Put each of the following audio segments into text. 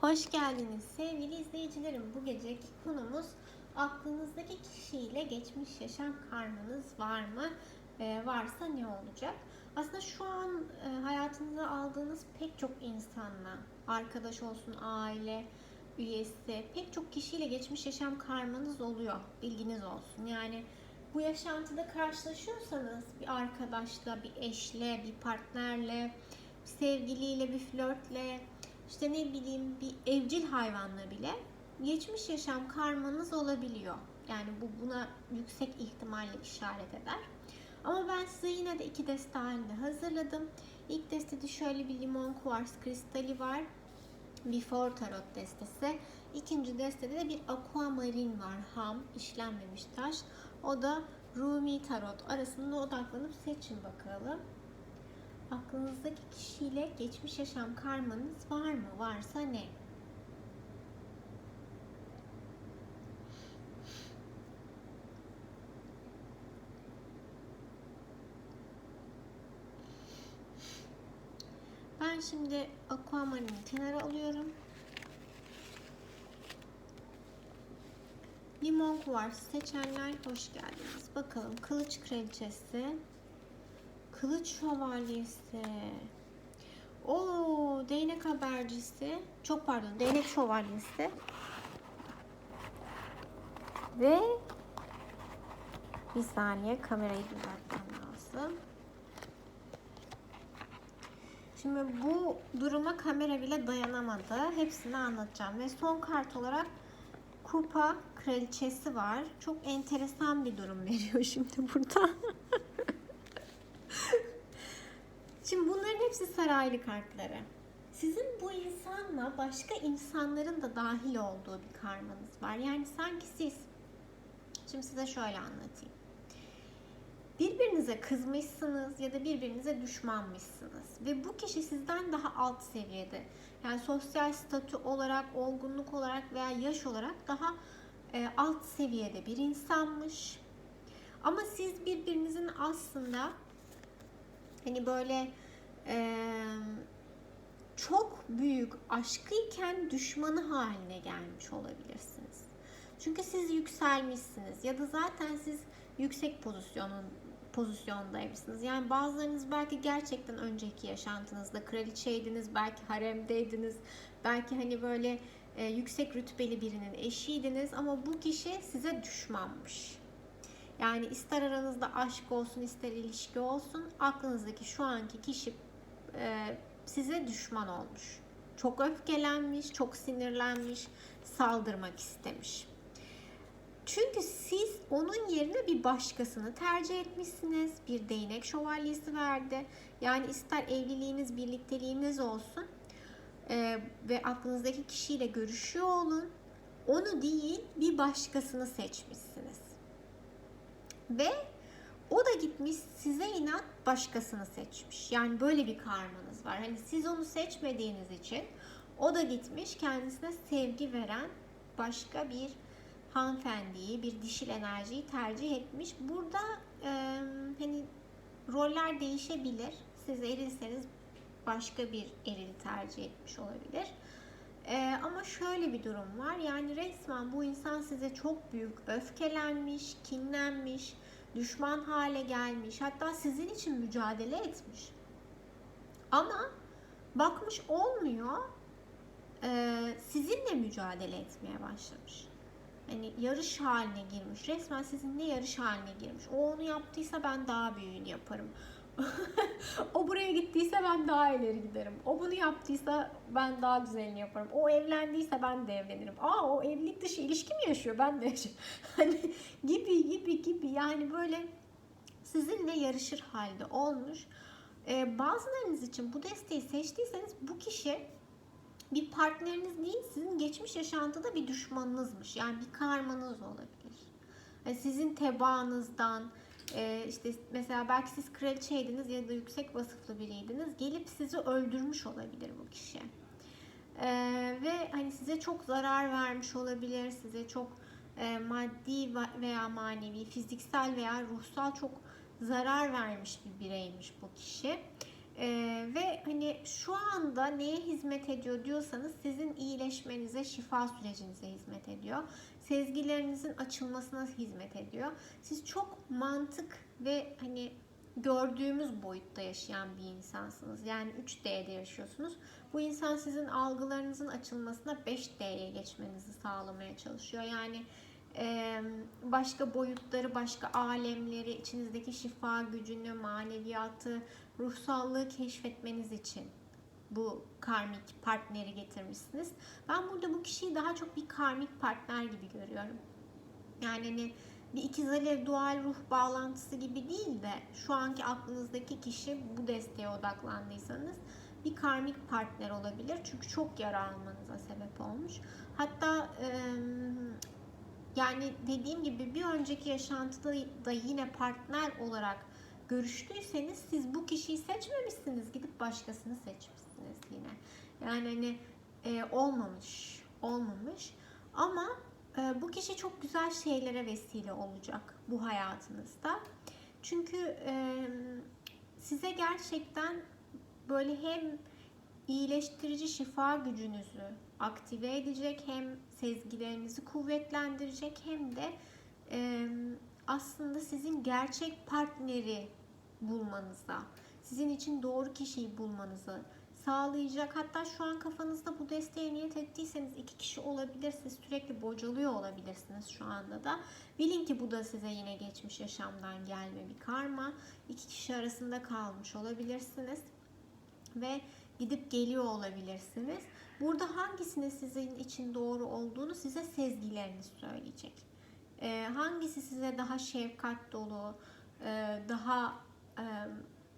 Hoş geldiniz sevgili izleyicilerim. Bu geceki konumuz aklınızdaki kişiyle geçmiş yaşam karmanız var mı? Ee, varsa ne olacak? Aslında şu an e, hayatınıza aldığınız pek çok insanla, arkadaş olsun, aile üyesi, pek çok kişiyle geçmiş yaşam karmanız oluyor. Bilginiz olsun. Yani bu yaşantıda karşılaşıyorsanız bir arkadaşla, bir eşle, bir partnerle, bir sevgiliyle, bir flörtle, işte ne bileyim bir evcil hayvanla bile geçmiş yaşam karmanız olabiliyor. Yani bu buna yüksek ihtimalle işaret eder. Ama ben size yine de iki deste halinde hazırladım. İlk destede şöyle bir limon kuvars kristali var. Before Tarot destesi. İkinci destede de bir aquamarin var. Ham, işlenmemiş taş. O da Rumi Tarot. Arasında odaklanıp seçin bakalım. Aklınızdaki kişiyle geçmiş yaşam karmanız var mı? Varsa ne? Ben şimdi aquamarin'i kenara alıyorum. Limon kuvars seçenler hoş geldiniz. Bakalım kılıç kraliçesi, kılıç şövalyesi, o değnek habercisi, çok pardon değnek şövalyesi ve bir saniye kamerayı düzeltmem lazım. Şimdi bu duruma kamera bile dayanamadı. Hepsini anlatacağım. Ve son kart olarak kupa kraliçesi var. Çok enteresan bir durum veriyor şimdi burada. Şimdi bunların hepsi saraylı kartları. Sizin bu insanla başka insanların da dahil olduğu bir karmanız var. Yani sanki siz, şimdi size şöyle anlatayım birbirinize kızmışsınız ya da birbirinize düşmanmışsınız ve bu kişi sizden daha alt seviyede yani sosyal statü olarak, olgunluk olarak veya yaş olarak daha e, alt seviyede bir insanmış. Ama siz birbirinizin aslında hani böyle çok büyük aşkıyken düşmanı haline gelmiş olabilirsiniz. Çünkü siz yükselmişsiniz ya da zaten siz yüksek pozisyonun pozisyondaymışsınız. Yani bazılarınız belki gerçekten önceki yaşantınızda kraliçeydiniz, belki haremdeydiniz, belki hani böyle e, yüksek rütbeli birinin eşiydiniz ama bu kişi size düşmanmış. Yani ister aranızda aşk olsun, ister ilişki olsun, aklınızdaki şu anki kişi e, size düşman olmuş. Çok öfkelenmiş, çok sinirlenmiş, saldırmak istemiş. Çünkü siz onun yerine bir başkasını tercih etmişsiniz. Bir değnek şövalyesi verdi. Yani ister evliliğiniz, birlikteliğiniz olsun e, ve aklınızdaki kişiyle görüşüyor olun. Onu değil bir başkasını seçmişsiniz. Ve o da gitmiş size inat başkasını seçmiş. Yani böyle bir karmanız var. Hani siz onu seçmediğiniz için o da gitmiş kendisine sevgi veren başka bir hanımefendiyi, bir dişil enerjiyi tercih etmiş. Burada e, hani roller değişebilir. Siz erilseniz başka bir eril tercih etmiş olabilir. E, ama şöyle bir durum var. Yani resmen bu insan size çok büyük öfkelenmiş, kinlenmiş, düşman hale gelmiş. Hatta sizin için mücadele etmiş. Ama bakmış olmuyor. E, sizinle mücadele etmeye başlamış hani yarış haline girmiş. Resmen sizinle yarış haline girmiş. O onu yaptıysa ben daha büyüğünü yaparım. o buraya gittiyse ben daha ileri giderim. O bunu yaptıysa ben daha güzelini yaparım. O evlendiyse ben de evlenirim. Aa o evlilik dışı ilişki mi yaşıyor? Ben de yaşıyorum. hani gibi gibi yani böyle sizinle yarışır halde olmuş. Ee, bazılarınız için bu desteği seçtiyseniz bu kişi bir partneriniz değil, sizin geçmiş yaşantıda bir düşmanınızmış. Yani bir karmanız olabilir. Yani sizin tebaanızdan, e, işte mesela belki siz kraliçeydiniz ya da yüksek vasıflı biriydiniz. Gelip sizi öldürmüş olabilir bu kişi. Ee, ve hani size çok zarar vermiş olabilir, size çok maddi veya manevi, fiziksel veya ruhsal çok zarar vermiş bir bireymiş bu kişi. Ee, ve hani şu anda neye hizmet ediyor diyorsanız sizin iyileşmenize, şifa sürecinize hizmet ediyor. Sezgilerinizin açılmasına hizmet ediyor. Siz çok mantık ve hani gördüğümüz boyutta yaşayan bir insansınız. Yani 3D'de yaşıyorsunuz. Bu insan sizin algılarınızın açılmasına 5D'ye geçmenizi sağlamaya çalışıyor. Yani e, başka boyutları, başka alemleri, içinizdeki şifa gücünü, maneviyatı, ruhsallığı keşfetmeniz için bu karmik partneri getirmişsiniz. Ben burada bu kişiyi daha çok bir karmik partner gibi görüyorum. Yani hani bir ikiz alev dual ruh bağlantısı gibi değil de şu anki aklınızdaki kişi bu desteğe odaklandıysanız bir karmik partner olabilir. Çünkü çok yara almanıza sebep olmuş. Hatta yani dediğim gibi bir önceki yaşantıda da yine partner olarak görüştüyseniz siz bu kişiyi seçmemişsiniz. Gidip başkasını seçmişsiniz yine. Yani hani e, olmamış. Olmamış. Ama e, bu kişi çok güzel şeylere vesile olacak bu hayatınızda. Çünkü e, size gerçekten böyle hem iyileştirici şifa gücünüzü aktive edecek hem sezgilerinizi kuvvetlendirecek hem de e, aslında sizin gerçek partneri bulmanıza, sizin için doğru kişiyi bulmanızı sağlayacak. Hatta şu an kafanızda bu desteğe niyet ettiyseniz iki kişi olabilir. Siz sürekli bocalıyor olabilirsiniz şu anda da. Bilin ki bu da size yine geçmiş yaşamdan gelme bir karma. İki kişi arasında kalmış olabilirsiniz. Ve gidip geliyor olabilirsiniz. Burada hangisinin sizin için doğru olduğunu size sezgileriniz söyleyecek. Ee, hangisi size daha şefkat dolu, e, daha e,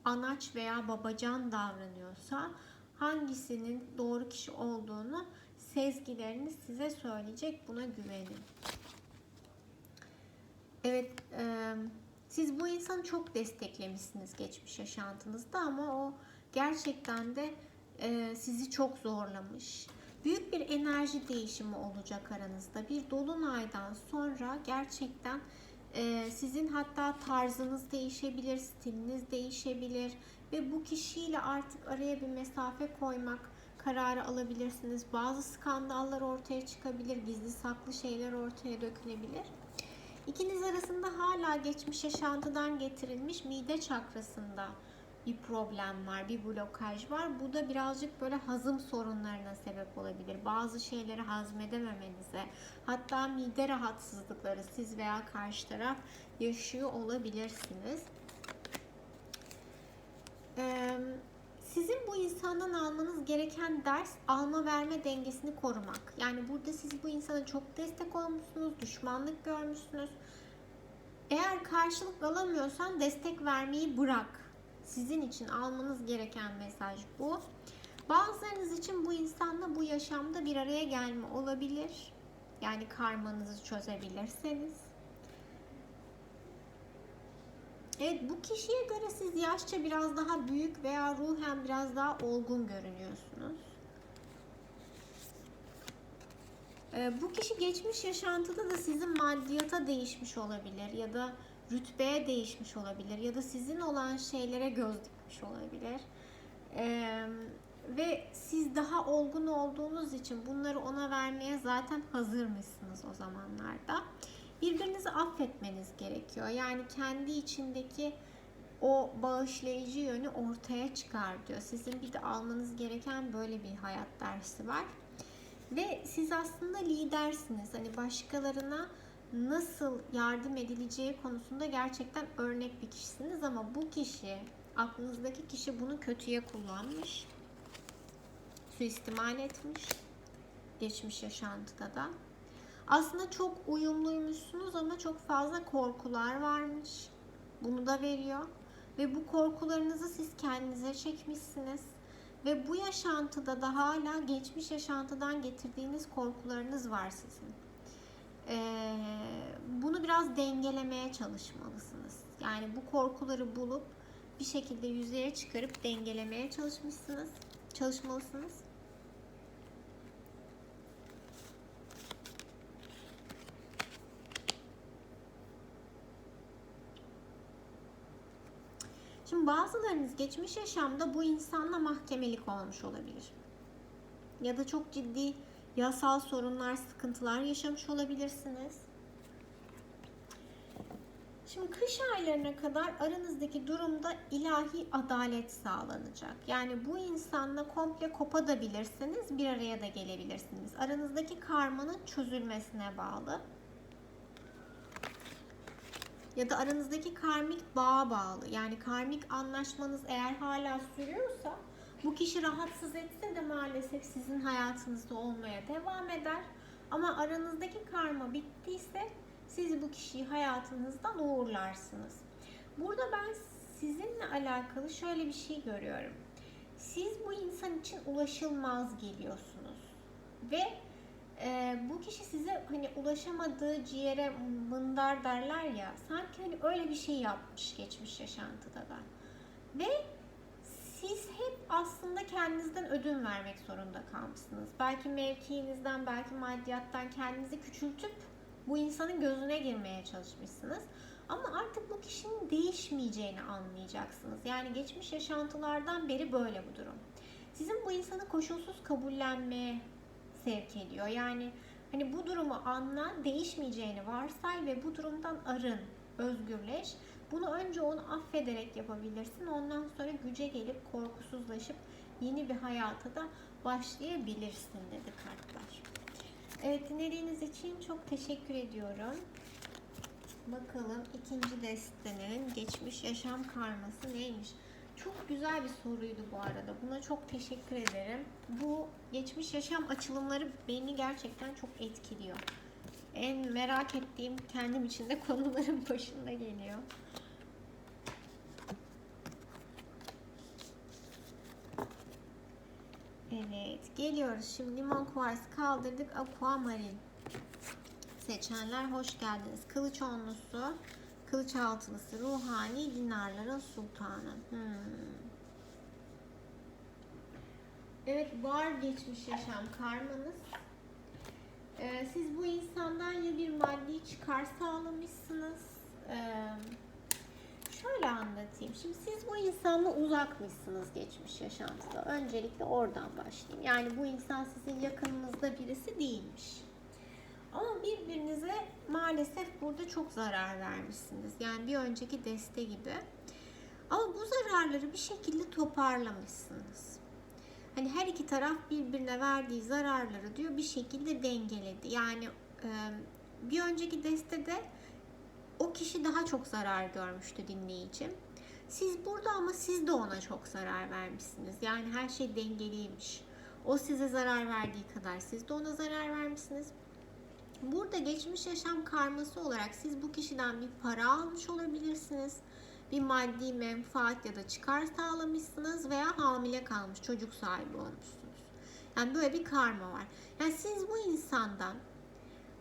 anaç veya babacan davranıyorsa hangisinin doğru kişi olduğunu sezgileriniz size söyleyecek. Buna güvenin. Evet, e, siz bu insanı çok desteklemişsiniz geçmiş yaşantınızda ama o gerçekten de e, sizi çok zorlamış. Büyük bir enerji değişimi olacak aranızda. Bir dolunaydan sonra gerçekten e, sizin hatta tarzınız değişebilir, stiliniz değişebilir ve bu kişiyle artık araya bir mesafe koymak kararı alabilirsiniz. Bazı skandallar ortaya çıkabilir, gizli saklı şeyler ortaya dökülebilir. İkiniz arasında hala geçmiş yaşantıdan getirilmiş mide çakrasında bir problem var, bir blokaj var. Bu da birazcık böyle hazım sorunlarına sebep olabilir. Bazı şeyleri hazmedememenize, hatta mide rahatsızlıkları siz veya karşı taraf yaşıyor olabilirsiniz. Ee, sizin bu insandan almanız gereken ders alma verme dengesini korumak. Yani burada siz bu insana çok destek olmuşsunuz, düşmanlık görmüşsünüz. Eğer karşılık alamıyorsan destek vermeyi bırak sizin için almanız gereken mesaj bu. Bazılarınız için bu insanla bu yaşamda bir araya gelme olabilir. Yani karmanızı çözebilirseniz. Evet bu kişiye göre siz yaşça biraz daha büyük veya ruhen biraz daha olgun görünüyorsunuz. Ee, bu kişi geçmiş yaşantıda da sizin maddiyata değişmiş olabilir ya da rütbeye değişmiş olabilir ya da sizin olan şeylere göz dikmiş olabilir. Ee, ve siz daha olgun olduğunuz için bunları ona vermeye zaten hazırmışsınız o zamanlarda. Birbirinizi affetmeniz gerekiyor. Yani kendi içindeki o bağışlayıcı yönü ortaya çıkar diyor. Sizin bir de almanız gereken böyle bir hayat dersi var. Ve siz aslında lidersiniz. Hani başkalarına nasıl yardım edileceği konusunda gerçekten örnek bir kişisiniz ama bu kişi, aklınızdaki kişi bunu kötüye kullanmış, suistimal etmiş geçmiş yaşantıda da. Aslında çok uyumluymuşsunuz ama çok fazla korkular varmış. Bunu da veriyor. Ve bu korkularınızı siz kendinize çekmişsiniz. Ve bu yaşantıda da hala geçmiş yaşantıdan getirdiğiniz korkularınız var sizin e, bunu biraz dengelemeye çalışmalısınız. Yani bu korkuları bulup bir şekilde yüzeye çıkarıp dengelemeye çalışmışsınız, çalışmalısınız. Şimdi bazılarınız geçmiş yaşamda bu insanla mahkemelik olmuş olabilir. Ya da çok ciddi yasal sorunlar, sıkıntılar yaşamış olabilirsiniz. Şimdi kış aylarına kadar aranızdaki durumda ilahi adalet sağlanacak. Yani bu insanla komple kopadabilirsiniz, bir araya da gelebilirsiniz. Aranızdaki karmanın çözülmesine bağlı. Ya da aranızdaki karmik bağa bağlı. Yani karmik anlaşmanız eğer hala sürüyorsa bu kişi rahatsız etse de maalesef sizin hayatınızda olmaya devam eder. Ama aranızdaki karma bittiyse siz bu kişiyi hayatınızdan uğurlarsınız. Burada ben sizinle alakalı şöyle bir şey görüyorum. Siz bu insan için ulaşılmaz geliyorsunuz. Ve e, bu kişi size hani ulaşamadığı ciğere mındar derler ya sanki hani öyle bir şey yapmış geçmiş yaşantıda da. Ve siz hep aslında kendinizden ödün vermek zorunda kalmışsınız. Belki mevkiinizden, belki maddiyattan kendinizi küçültüp bu insanın gözüne girmeye çalışmışsınız. Ama artık bu kişinin değişmeyeceğini anlayacaksınız. Yani geçmiş yaşantılardan beri böyle bu durum. Sizin bu insanı koşulsuz kabullenmeye sevk ediyor. Yani hani bu durumu anla, değişmeyeceğini varsay ve bu durumdan arın, özgürleş. Bunu önce onu affederek yapabilirsin. Ondan sonra güce gelip korkusuzlaşıp yeni bir hayata da başlayabilirsin dedi kartlar. Evet dinlediğiniz için çok teşekkür ediyorum. Bakalım ikinci destenin geçmiş yaşam karması neymiş? Çok güzel bir soruydu bu arada. Buna çok teşekkür ederim. Bu geçmiş yaşam açılımları beni gerçekten çok etkiliyor. En merak ettiğim kendim için de konuların başında geliyor. Evet, geliyoruz. Şimdi limon kuvars kaldırdık. Aquamarine seçenler hoş geldiniz. Kılıç onlusu, kılıç altılısı, ruhani dinarların sultanı. Hmm. Evet, var geçmiş yaşam karmanız. Ee, siz bu insandan ya bir maddi çıkar sağlamışsınız. Ee, şöyle anlatayım. Şimdi siz bu insanla uzakmışsınız geçmiş yaşantıda. Öncelikle oradan başlayayım. Yani bu insan sizin yakınınızda birisi değilmiş. Ama birbirinize maalesef burada çok zarar vermişsiniz. Yani bir önceki deste gibi. Ama bu zararları bir şekilde toparlamışsınız. Hani her iki taraf birbirine verdiği zararları diyor bir şekilde dengeledi. Yani bir önceki destede o kişi daha çok zarar görmüştü dinleyicim. Siz burada ama siz de ona çok zarar vermişsiniz. Yani her şey dengeliymiş. O size zarar verdiği kadar siz de ona zarar vermişsiniz. Burada geçmiş yaşam karması olarak siz bu kişiden bir para almış olabilirsiniz. Bir maddi menfaat ya da çıkar sağlamışsınız veya hamile kalmış çocuk sahibi olmuşsunuz. Yani böyle bir karma var. Yani siz bu insandan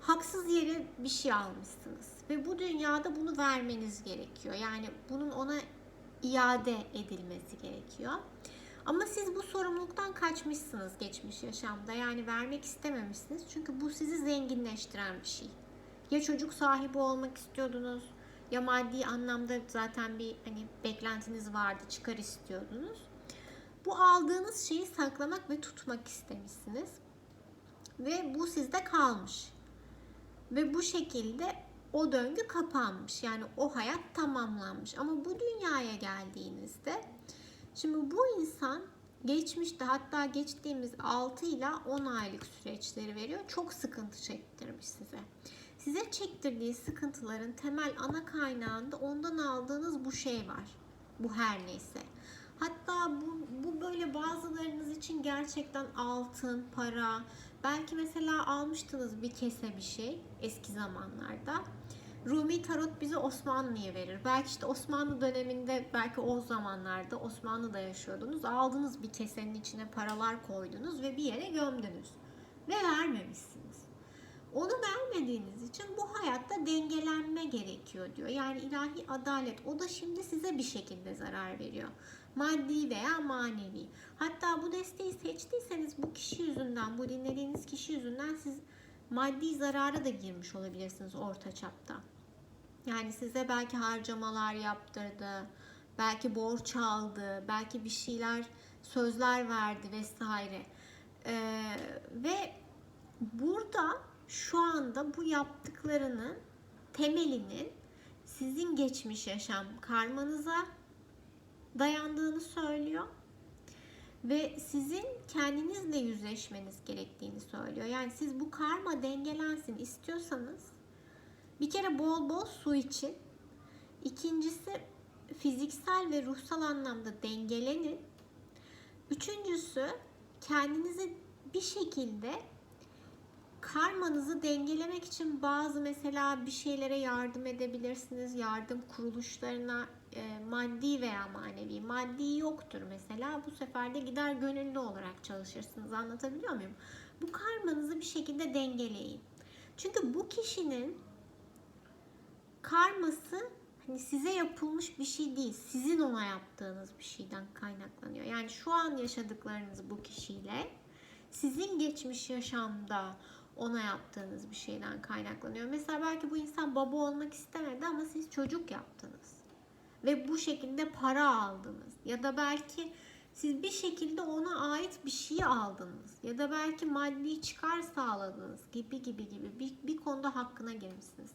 haksız yere bir şey almışsınız ve bu dünyada bunu vermeniz gerekiyor. Yani bunun ona iade edilmesi gerekiyor. Ama siz bu sorumluluktan kaçmışsınız geçmiş yaşamda. Yani vermek istememişsiniz. Çünkü bu sizi zenginleştiren bir şey. Ya çocuk sahibi olmak istiyordunuz ya maddi anlamda zaten bir hani beklentiniz vardı, çıkar istiyordunuz. Bu aldığınız şeyi saklamak ve tutmak istemişsiniz. Ve bu sizde kalmış. Ve bu şekilde o döngü kapanmış. Yani o hayat tamamlanmış. Ama bu dünyaya geldiğinizde şimdi bu insan geçmişte hatta geçtiğimiz 6 ile 10 aylık süreçleri veriyor. Çok sıkıntı çektirmiş size. Size çektirdiği sıkıntıların temel ana kaynağında ondan aldığınız bu şey var. Bu her neyse. Hatta bu, bu böyle bazılarınız için gerçekten altın, para, belki mesela almıştınız bir kese bir şey eski zamanlarda. Rumi Tarot bize Osmanlı'yı verir. Belki işte Osmanlı döneminde belki o zamanlarda Osmanlı'da yaşıyordunuz. Aldınız bir kesenin içine paralar koydunuz ve bir yere gömdünüz. Ve vermemişsiniz. Onu vermediğiniz için bu hayatta dengelenme gerekiyor diyor. Yani ilahi adalet o da şimdi size bir şekilde zarar veriyor. Maddi veya manevi. Hatta bu desteği seçtiyseniz bu kişi yüzünden, bu dinlediğiniz kişi yüzünden siz maddi zarara da girmiş olabilirsiniz orta çapta. Yani size belki harcamalar yaptırdı, belki borç aldı, belki bir şeyler sözler verdi vesaire. Ee, ve burada şu anda bu yaptıklarının temelinin sizin geçmiş yaşam karmanıza dayandığını söylüyor ve sizin kendinizle yüzleşmeniz gerektiğini söylüyor. Yani siz bu karma dengelensin istiyorsanız bir kere bol bol su için. İkincisi fiziksel ve ruhsal anlamda dengelenin. Üçüncüsü kendinizi bir şekilde karmanızı dengelemek için bazı mesela bir şeylere yardım edebilirsiniz. Yardım kuruluşlarına e, maddi veya manevi. Maddi yoktur mesela. Bu sefer de gider gönüllü olarak çalışırsınız. Anlatabiliyor muyum? Bu karmanızı bir şekilde dengeleyin. Çünkü bu kişinin karması hani size yapılmış bir şey değil. Sizin ona yaptığınız bir şeyden kaynaklanıyor. Yani şu an yaşadıklarınız bu kişiyle sizin geçmiş yaşamda ona yaptığınız bir şeyden kaynaklanıyor. Mesela belki bu insan baba olmak istemedi ama siz çocuk yaptınız. Ve bu şekilde para aldınız. Ya da belki siz bir şekilde ona ait bir şey aldınız. Ya da belki maddi çıkar sağladınız gibi gibi gibi bir, bir konuda hakkına girmişsiniz.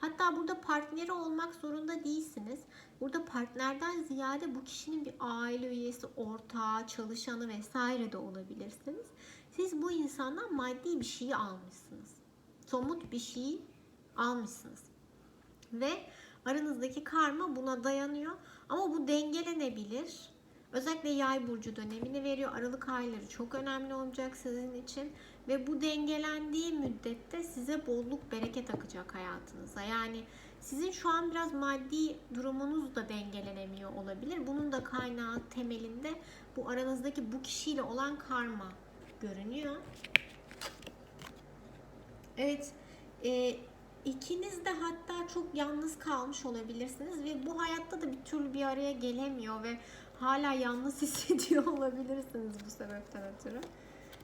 Hatta burada partneri olmak zorunda değilsiniz. Burada partnerden ziyade bu kişinin bir aile üyesi, ortağı, çalışanı vesaire de olabilirsiniz. Siz bu insandan maddi bir şeyi almışsınız. Somut bir şeyi almışsınız. Ve aranızdaki karma buna dayanıyor. Ama bu dengelenebilir. Özellikle yay burcu dönemini veriyor. Aralık ayları çok önemli olacak sizin için. Ve bu dengelendiği müddette size bolluk bereket akacak hayatınıza. Yani sizin şu an biraz maddi durumunuz da dengelenemiyor olabilir. Bunun da kaynağı temelinde bu aranızdaki bu kişiyle olan karma görünüyor. Evet, e, ikiniz de hatta çok yalnız kalmış olabilirsiniz ve bu hayatta da bir türlü bir araya gelemiyor ve hala yalnız hissediyor olabilirsiniz bu sebepten ötürü.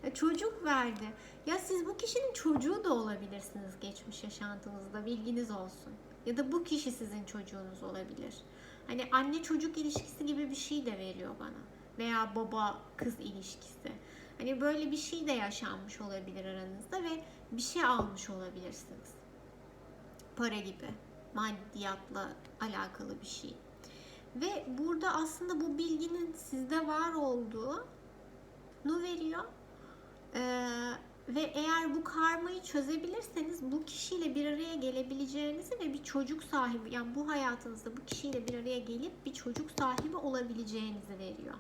E, çocuk verdi. Ya siz bu kişinin çocuğu da olabilirsiniz geçmiş yaşantınızda bilginiz olsun. Ya da bu kişi sizin çocuğunuz olabilir. Hani anne çocuk ilişkisi gibi bir şey de veriyor bana. Veya baba kız ilişkisi. Hani böyle bir şey de yaşanmış olabilir aranızda ve bir şey almış olabilirsiniz. Para gibi, maddiyatla alakalı bir şey. Ve burada aslında bu bilginin sizde var olduğu nu veriyor. Ee, ve eğer bu karmayı çözebilirseniz bu kişiyle bir araya gelebileceğinizi ve bir çocuk sahibi yani bu hayatınızda bu kişiyle bir araya gelip bir çocuk sahibi olabileceğinizi veriyor.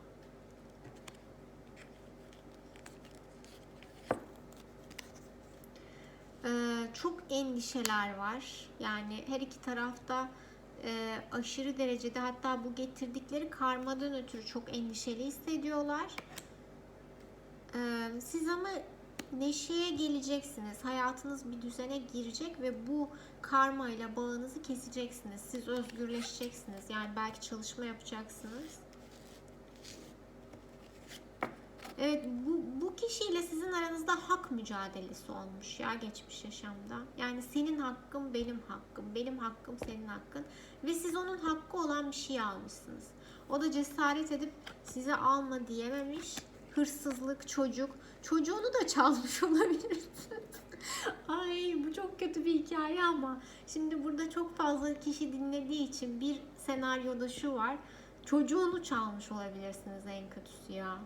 Çok endişeler var. Yani her iki tarafta e, aşırı derecede hatta bu getirdikleri karmadan ötürü çok endişeli hissediyorlar. Ee, siz ama neşeye geleceksiniz. Hayatınız bir düzene girecek ve bu karma ile bağınızı keseceksiniz. Siz özgürleşeceksiniz. Yani belki çalışma yapacaksınız. Evet bu, bu kişiyle sizin aranızda hak mücadelesi olmuş ya geçmiş yaşamda. Yani senin hakkın benim hakkım, benim hakkım senin hakkın ve siz onun hakkı olan bir şey almışsınız. O da cesaret edip size alma diyememiş. Hırsızlık, çocuk. Çocuğunu da çalmış olabilirsiniz. Ay bu çok kötü bir hikaye ama şimdi burada çok fazla kişi dinlediği için bir senaryoda şu var. Çocuğunu çalmış olabilirsiniz en kötüsü ya.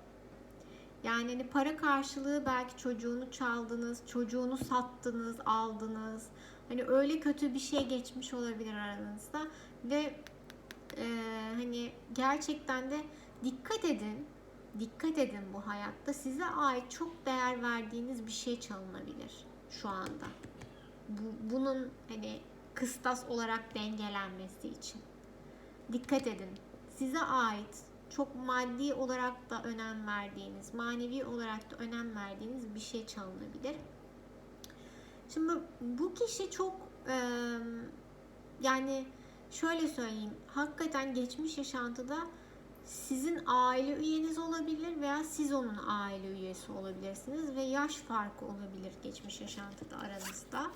Yani hani para karşılığı belki çocuğunu çaldınız, çocuğunu sattınız, aldınız. Hani öyle kötü bir şey geçmiş olabilir aranızda ve e, hani gerçekten de dikkat edin. Dikkat edin bu hayatta. Size ait çok değer verdiğiniz bir şey çalınabilir şu anda. Bu, bunun hani kıstas olarak dengelenmesi için. Dikkat edin. Size ait çok maddi olarak da önem verdiğiniz, manevi olarak da önem verdiğiniz bir şey çalınabilir. Şimdi bu kişi çok e, yani şöyle söyleyeyim, hakikaten geçmiş yaşantıda sizin aile üyeniz olabilir veya siz onun aile üyesi olabilirsiniz ve yaş farkı olabilir geçmiş yaşantıda aranızda.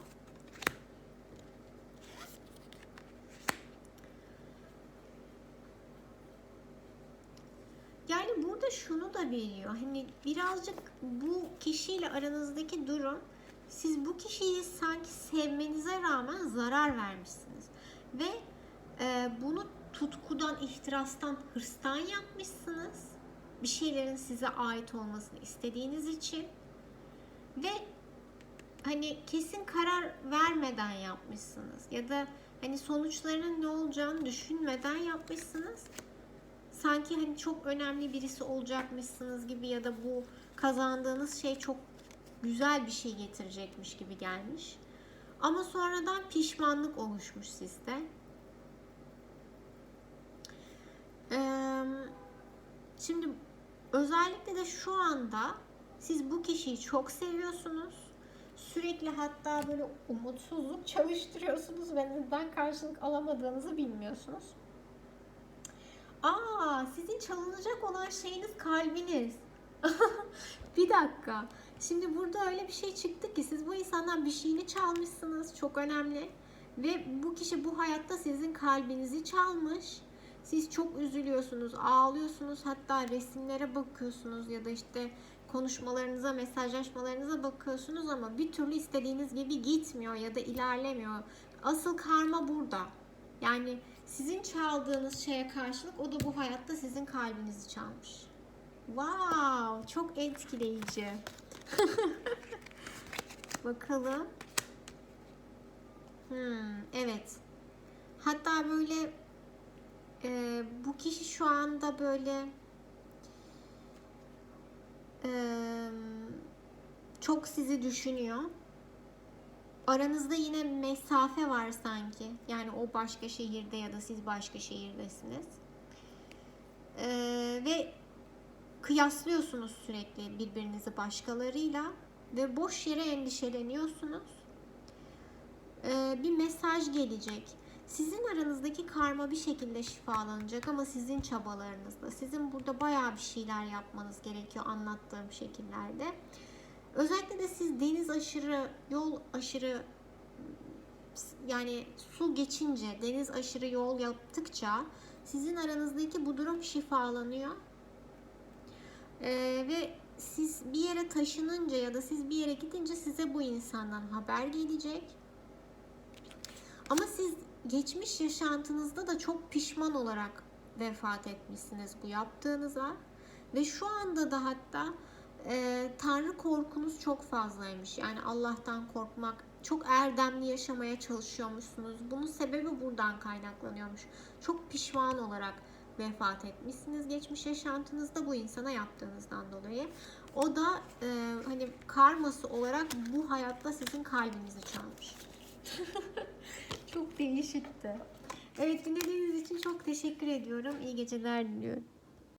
Şunu da veriyor. Hani birazcık bu kişiyle aranızdaki durum siz bu kişiyi sanki sevmenize rağmen zarar vermişsiniz. Ve e, bunu tutkudan, ihtirastan, hırstan yapmışsınız. Bir şeylerin size ait olmasını istediğiniz için. Ve hani kesin karar vermeden yapmışsınız. Ya da hani sonuçlarının ne olacağını düşünmeden yapmışsınız sanki hani çok önemli birisi olacakmışsınız gibi ya da bu kazandığınız şey çok güzel bir şey getirecekmiş gibi gelmiş. Ama sonradan pişmanlık oluşmuş sizde. Ee, şimdi özellikle de şu anda siz bu kişiyi çok seviyorsunuz. Sürekli hatta böyle umutsuzluk çalıştırıyorsunuz ve neden karşılık alamadığınızı bilmiyorsunuz. Aa, sizin çalınacak olan şeyiniz kalbiniz. bir dakika. Şimdi burada öyle bir şey çıktı ki siz bu insandan bir şeyini çalmışsınız. Çok önemli. Ve bu kişi bu hayatta sizin kalbinizi çalmış. Siz çok üzülüyorsunuz, ağlıyorsunuz. Hatta resimlere bakıyorsunuz ya da işte konuşmalarınıza, mesajlaşmalarınıza bakıyorsunuz ama bir türlü istediğiniz gibi gitmiyor ya da ilerlemiyor. Asıl karma burada. Yani sizin çaldığınız şeye karşılık o da bu hayatta sizin kalbinizi çalmış. Wow, çok etkileyici. Bakalım. Hmm, evet. Hatta böyle e, bu kişi şu anda böyle e, çok sizi düşünüyor. Aranızda yine mesafe var sanki. Yani o başka şehirde ya da siz başka şehirdesiniz. Ee, ve kıyaslıyorsunuz sürekli birbirinizi başkalarıyla ve boş yere endişeleniyorsunuz. Ee, bir mesaj gelecek. Sizin aranızdaki karma bir şekilde şifalanacak ama sizin çabalarınızla. Sizin burada bayağı bir şeyler yapmanız gerekiyor anlattığım şekillerde. Özellikle de siz deniz aşırı, yol aşırı yani su geçince, deniz aşırı yol yaptıkça sizin aranızdaki bu durum şifalanıyor. Ee, ve siz bir yere taşınınca ya da siz bir yere gidince size bu insandan haber gelecek. Ama siz geçmiş yaşantınızda da çok pişman olarak vefat etmişsiniz bu yaptığınıza. Ve şu anda da hatta e, Tanrı korkunuz çok fazlaymış. Yani Allah'tan korkmak, çok erdemli yaşamaya çalışıyormuşsunuz. Bunun sebebi buradan kaynaklanıyormuş. Çok pişman olarak vefat etmişsiniz geçmiş yaşantınızda bu insana yaptığınızdan dolayı. O da e, hani karması olarak bu hayatta sizin kalbinizi çalmış. çok değişikti. Evet dinlediğiniz için çok teşekkür ediyorum. İyi geceler diliyorum.